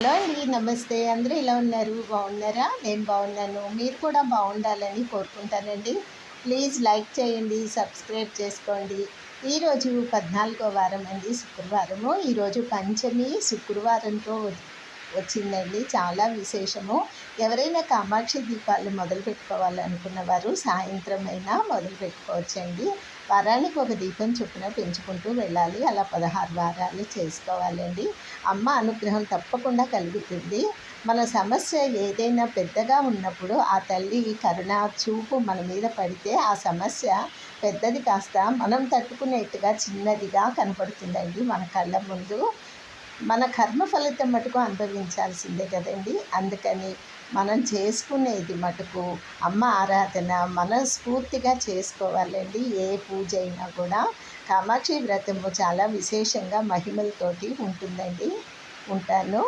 Hello అండి నమస్తే. అందరూ ఇలా ఉన్నారు? బాగున్నారా? నేను బాగున్నాను. మీరు కూడా బాగుండాలని కోరుకుంటానండి. ప్లీజ్ లైక్ చేయండి సబ్స్క్రైబ్ చేసుకోండి. ఈరోజు పద్నాలుగో వారం అండి శుక్రవారము. ఈరోజు పంచమి శుక్రవారంతో వచ్చిందండి. చాలా విశేషము. ఎవరైనా కామాక్షి దీపాలు మొదలు పెట్టుకోవాలనుకున్న వారు సాయంత్రం అయినా మొదలు పెట్టుకోవచ్చండి. వారానికి ఒక దీపం చొప్పున పెంచుకుంటూ వెళ్ళాలి. అలా పదహారు వారాలు చేసుకోవాలండి. అమ్మ అనుగ్రహం తప్పకుండా కలుగుతుంది. మన సమస్య ఏదైనా పెద్దగా ఉన్నప్పుడు ఆ తల్లి కరుణ చూపు మన మీద పడితే ఆ సమస్య పెద్దది కాస్త మనం తట్టుకునేట్టుగా చిన్నదిగా కనపడుతుందండి మన కళ్ళ ముందు. మన కర్మ ఫలితం మటుకు అనుభవించాల్సిందే కదండి. అందుకని మనం చేసుకునేది మటుకు అమ్మ ఆరాధన మనస్ఫూర్తిగా చేసుకోవాలండి. ఏ పూజ అయినా కూడా కామాక్షి వ్రతము చాలా విశేషంగా మహిమలతోటి ఉంటుందండి. ఉంటాను.